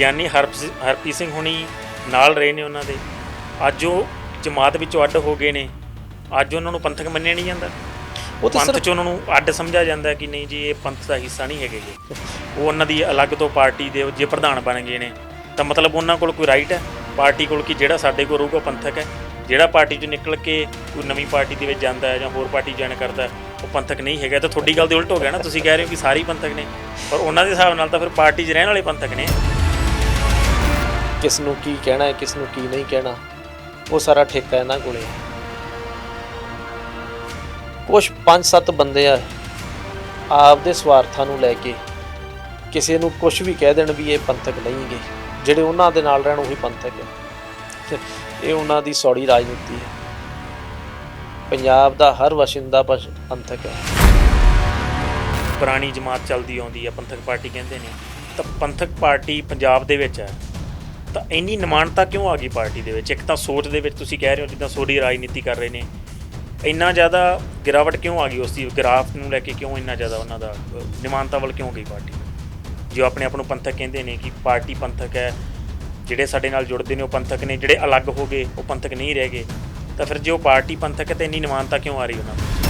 ਗਿਆਨੀ ਹਰਪ- ਹਰਪ੍ਰੀਤ ਸਿੰਘ ਹੁਣੀ ਨਾਲ ਰਹੇ ਨੇ ਉਹਨਾਂ ਦੇ। ਅੱਜ ਉਹ ਜਮਾਤ ਵਿੱਚੋਂ ਅੱਡ ਹੋ ਗਏ ਨੇ। ਅੱਜ ਉਹਨਾਂ ਨੂੰ ਪੰਥਕ ਮੰਨਿਆ ਨਹੀਂ ਜਾਂਦਾ। ਉਹ ਤਾਂ ਪੰਥ ਸਰ ਚ ਉਹਨਾਂ ਨੂੰ ਅੱਡ ਸਮਝਿਆ ਜਾਂਦਾ ਕਿ ਨਹੀਂ ਜੀ ਇਹ ਪੰਥ ਦਾ ਹਿੱਸਾ ਨਹੀਂ ਹੈਗੇ ਗੇ। ਉਹ ਉਹਨਾਂ ਦੀ ਅਲੱਗ ਤੋਂ ਪਾਰਟੀ ਦੇ ਜੇ ਪ੍ਰਧਾਨ ਬਣ ਗਏ ਨੇ। ਤਾਂ ਮਤਲਬ ਉਹਨਾਂ ਕੋਲ ਕੋਈ ਰਾਈਟ ਹੈ? ਪਾਰਟੀ ਕੋਲ ਕਿ ਜਿਹੜਾ ਸਾਡੇ ਕੋਲ ਰਹੂਗਾ ਪੰਥਕ ਹੈ? ਜਿਹੜਾ ਪਾਰਟੀ ਚੋਂ ਨਿਕਲ ਕੇ ਕੋਈ ਨਵੀਂ ਪਾਰਟੀ ਦੇ ਵਿੱਚ ਜਾਂਦਾ ਹੈ ਜਾਂ ਹੋਰ ਪਾਰਟੀ ਜੁਆਇਨ ਕਰਦਾ ਹੈ, ਉਹ ਪੰਥਕ ਨਹੀਂ ਹੈਗਾ। ਤਾਂ ਤੁਹਾਡੀ ਗੱਲ ਦੇ ਉਲਟ ਹੋ ਗਿਆ ਨਾ। ਤੁਸੀਂ ਕਹਿ ਰਹੇ ਹੋ ਕਿ ਸਾਰੇ ਹੀ ਪੰਥਕ ਨੇ। ਪਰ ਉਹਨਾਂ ਦੇ ਹਿਸਾਬ ਨਾਲ ਤਾਂ ਫਿਰ ਪਾਰਟੀ 'ਚ ਰਹਿਣ ਵਾਲੇ ਪੰਥਕ ਨੇ। ਕਿਸ ਨੂੰ ਕੀ ਕਹਿਣਾ ਹੈ ਕਿਸ ਨੂੰ ਕੀ ਨਹੀਂ ਕਹਿਣਾ, ਉਹ ਸਾਰਾ ਠੇਕਾ ਇਹਨਾਂ ਕੋਲੇ ਹੈ। ਕੁਝ ਪੰਜ ਸੱਤ ਬੰਦੇ ਆ, ਆਪਦੇ ਸਵਾਰਥਾਂ ਨੂੰ ਲੈ ਕੇ ਕਿਸੇ ਨੂੰ ਕੁਝ ਵੀ ਕਹਿ ਦੇਣ ਵੀ ਇਹ ਪੰਥਕ ਨਹੀਂ ਗੇ ਜਿਹੜੇ ਉਹਨਾਂ ਦੇ ਨਾਲ ਰਹਿਣ ਉਹੀ ਪੰਥਕ ਹੈ। ਇਹ ਉਹਨਾਂ ਦੀ ਸੌੜੀ ਰਾਜਨੀਤੀ ਹੈ। ਪੰਜਾਬ ਦਾ ਹਰ ਵਸਿੰਦਾ ਪਸ਼- ਪੰਥਕ ਹੈ। ਪੁਰਾਣੀ ਜਮਾਤ ਚੱਲਦੀ ਆਉਂਦੀ ਹੈ, ਪੰਥਕ ਪਾਰਟੀ ਕਹਿੰਦੇ ਨੇ। ਤਾਂ ਪੰਥਕ ਪਾਰਟੀ ਪੰਜਾਬ ਦੇ ਵਿੱਚ ਹੈ। ਤਾਂ ਇੰਨੀ ਨਿਮਾਨਤਾ ਕਿਉਂ ਆ ਗਈ ਪਾਰਟੀ ਦੇ ਵਿੱਚ? ਇੱਕ ਤਾਂ ਸੋਚ ਦੇ ਵਿੱਚ ਤੁਸੀਂ ਕਹਿ ਰਹੇ ਹੋ ਜਿੱਦਾਂ ਸੋਡੀ ਰਾਜਨੀਤੀ ਕਰ ਰਹੇ ਨੇ। ਇੰਨਾ ਜ਼ਿਆਦਾ ਗਿਰਾਵਟ ਕਿਉਂ ਆ ਗਈ ਉਸ ਦੀ? ਗ੍ਰਾਫ ਨੂੰ ਲੈ ਕੇ ਕਿਉਂ ਇੰਨਾ ਜ਼ਿਆਦਾ ਉਹਨਾਂ ਦਾ ਨਿਮਾਨਤਾ ਵੱਲ ਕਿਉਂ ਗਈ ਪਾਰਟੀ? ਜੋ ਆਪਣੇ ਆਪ ਨੂੰ ਪੰਥਕ ਕਹਿੰਦੇ ਨੇ ਕਿ ਪਾਰਟੀ ਪੰਥਕ ਹੈ, ਜਿਹੜੇ ਸਾਡੇ ਨਾਲ ਜੁੜਦੇ ਨੇ ਉਹ ਪੰਥਕ ਨੇ, ਜਿਹੜੇ ਅਲੱਗ ਹੋ ਗਏ, ਉਹ ਪੰਥਕ ਨਹੀਂ ਰਹਿ ਗਏ। ਤਾਂ ਫਿਰ ਜੇ ਉਹ ਪਾਰਟੀ ਪੰਥਕ ਹੈ ਤਾਂ ਇੰਨੀ ਨਿਮਾਨਤਾ ਕਿਉਂ ਆ ਰਹੀ ਉਹਨਾਂ ਨੂੰ?